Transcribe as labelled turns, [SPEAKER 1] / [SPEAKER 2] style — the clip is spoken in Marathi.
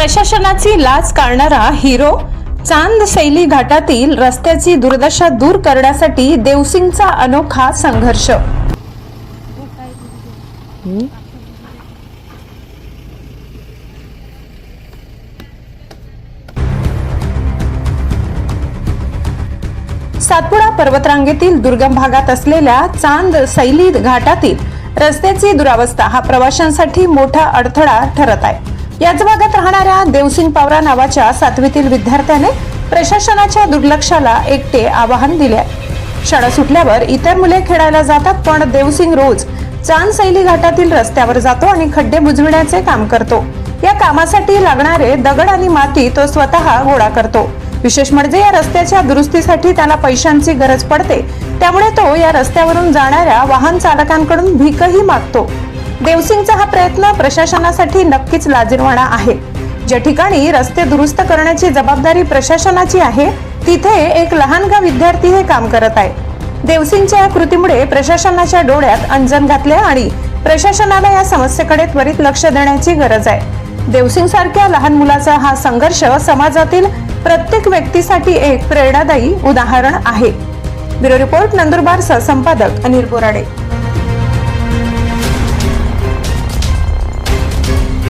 [SPEAKER 1] प्रशासनाची लाच काढणारा हिरो चांद शैली घाटातील रस्त्याची दुर्दशा दूर करण्यासाठी देवसिंगचा अनोखा संघर्ष. सातपुडा पर्वतरांगेतील दुर्गम भागात असलेल्या चांद सैली घाटातील रस्त्याची दुरावस्था हा प्रवाशांसाठी मोठा अडथळा ठरत आहे. याच भागात राहणाऱ्या देवसिंग पावरा नावाच्या सातवीतील विद्यार्थ्याने प्रशासनाच्या दुर्लक्षाला एकटे आवाहन दिले. आहे शाळा सुटल्यावर इतर मुले खेळायला जातात पण देवसिंग रोज चांद सैली घाटातील रस्त्यावर जातो आणि खड्डे बुजविण्याचे काम करतो. या कामासाठी लागणारे दगड आणि माती तो स्वतः गोळा करतो. विशेष म्हणजे या रस्त्याच्या दुरुस्तीसाठी त्याला पैशांची गरज पडते. त्यामुळे तो या रस्त्यावरून जाणाऱ्या वाहन चालकांकडून भीकही मागतो. देवसिंगचा हा प्रयत्न प्रशासनासाठी नक्कीच लाजिरवाणा आहे. ज्या ठिकाणी रस्ते दुरुस्त करण्याची जबाबदारी प्रशासनाची आहे तिथे एक लहानगा विद्यार्थी हे काम करत आहे. देवसिंगच्या या कृतीमुळे प्रशासनाच्या डोळ्यात अंजन घातले आणि प्रशासनाला या समस्येकडे त्वरित लक्ष देण्याची गरज आहे. देवसिंग सारख्या लहान मुलाचा हा संघर्ष समाजातील प्रत्येक व्यक्तीसाठी एक प्रेरणादायी उदाहरण आहे. ब्युरो रिपोर्ट नंदुरबार संपादक अनिल बोराडे.